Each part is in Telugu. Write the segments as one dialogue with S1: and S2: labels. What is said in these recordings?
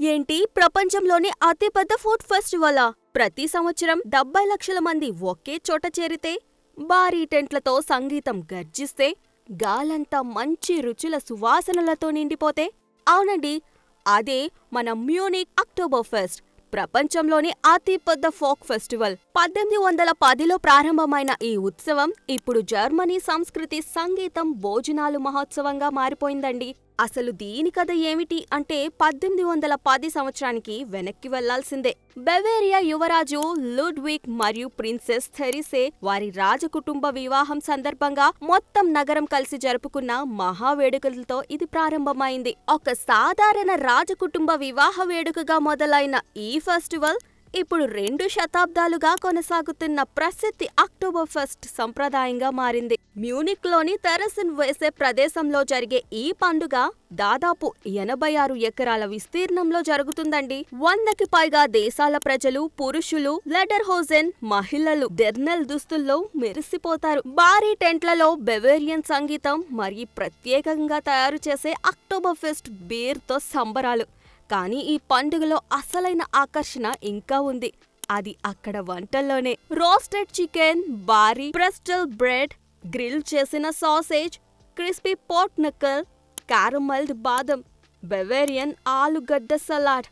S1: ఏంటి? ప్రపంచంలోనే అతిపెద్ద ఫుడ్ ఫెస్టివలా? ప్రతి సంవత్సరం డెబ్బై లక్షల మంది ఒకే చోట చేరితే భారీ టెంట్లతో సంగీతం గర్జిస్తే గాలంతా మంచి రుచుల సువాసనలతో నిండిపోతే? అవునండి అదే మన మ్యూనిక్ అక్టోబర్ ఫెస్ట్ ప్రపంచంలోనే అతిపెద్ద ఫోక్ ఫెస్టివల్. పద్దెనిమిది వందల పదిలో ప్రారంభమైన ఈ ఉత్సవం ఇప్పుడు జర్మనీ సంస్కృతి సంగీతం భోజనాలు మహోత్సవంగా మారిపోయిందండి. అసలు దీని కథ ఏమిటి అంటే పద్దెనిమిది వందల పది సంవత్సరానికి వెనక్కి వెళ్ళాల్సిందే. బెవేరియా యువరాజు లుడ్విక్ మరియు ప్రిన్సెస్ థెరిసే వారి రాజకుటుంబ వివాహం సందర్భంగా మొత్తం నగరం కలిసి జరుపుకున్న మహా వేడుకలతో ఇది ప్రారంభమైంది. ఒక సాధారణ రాజకుటుంబ వివాహ వేడుకగా మొదలైన ఈ ఫెస్టివల్ ఇప్పుడు రెండు శతాబ్దాలుగా కొనసాగుతున్న ప్రసిద్ధి అక్టోబర్ ఫస్ట్ సంప్రదాయంగా మారింది. మ్యూనిక్లోని తెరసిన్ వేసే ప్రదేశంలో జరిగే ఈ పండుగ దాదాపు ఎనభై ఆరు ఎకరాల విస్తీర్ణంలో జరుగుతుందండి. వందకి పైగా దేశాల ప్రజలు పురుషులు లెడర్ హోజెన్ మహిళలు డెర్నల్ దుస్తుల్లో మెరిసిపోతారు. భారీ టెంట్లలో బెవేరియన్ సంగీతం మరియు ప్రత్యేకంగా తయారు చేసే అక్టోబర్ ఫెస్ట్ బీర్తో సంబరాలు. కానీ ఈ పండుగలో అసలైన ఆకర్షణ ఇంకా ఉంది. అది అక్కడ వంటల్లోనే. రోస్టెడ్ చికెన్ బారీ ప్రెస్టల్ బ్రెడ్ గ్రిల్ చేసిన సాసేజ్ క్రిస్పీ పోట్ నక్కల్ క్యారమల్డ్ బాదం బెవేరియన్ ఆలుగడ్డ సలాడ్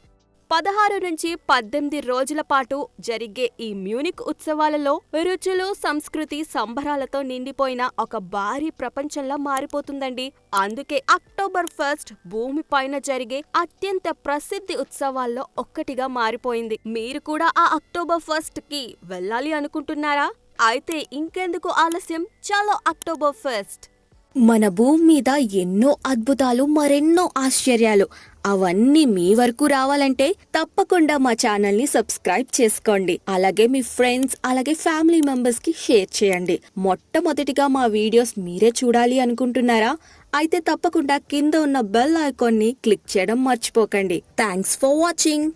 S1: పదహారు నుంచి పద్దెనిమిది రోజుల పాటు జరిగే ఈ మ్యూనిక్ ఉత్సవాలలో రుచులు సంస్కృతి సంబరాలతో నిండిపోయిన ఒక భారీ ప్రపంచంలా మారిపోతుందండి. అందుకే అక్టోబర్ ఫస్ట్ భూమి పైన జరిగే అత్యంత ప్రసిద్ధి ఉత్సవాల్లో ఒక్కటిగా మారిపోయింది. మీరు కూడా ఆ అక్టోబర్ ఫస్ట్కి వెళ్ళాలి అనుకుంటున్నారా? అయితే ఇంకెందుకు ఆలస్యం? చలో అక్టోబర్ ఫస్ట్.
S2: మన భూమి మీద ఎన్నో అద్భుతాలు మరెన్నో ఆశ్చర్యాలు. అవన్నీ మీ వరకు రావాలంటే తప్పకుండా మా ఛానల్ని సబ్స్క్రైబ్ చేసుకోండి. అలాగే మీ ఫ్రెండ్స్ అలాగే ఫ్యామిలీ మెంబర్స్కి షేర్ చేయండి. మొట్టమొదటిగా మా వీడియోస్ మీరే చూడాలి అనుకుంటున్నారా? అయితే తప్పకుండా కింద ఉన్న బెల్ ఐకాన్ని క్లిక్ చేయడం మర్చిపోకండి. Thanks for watching.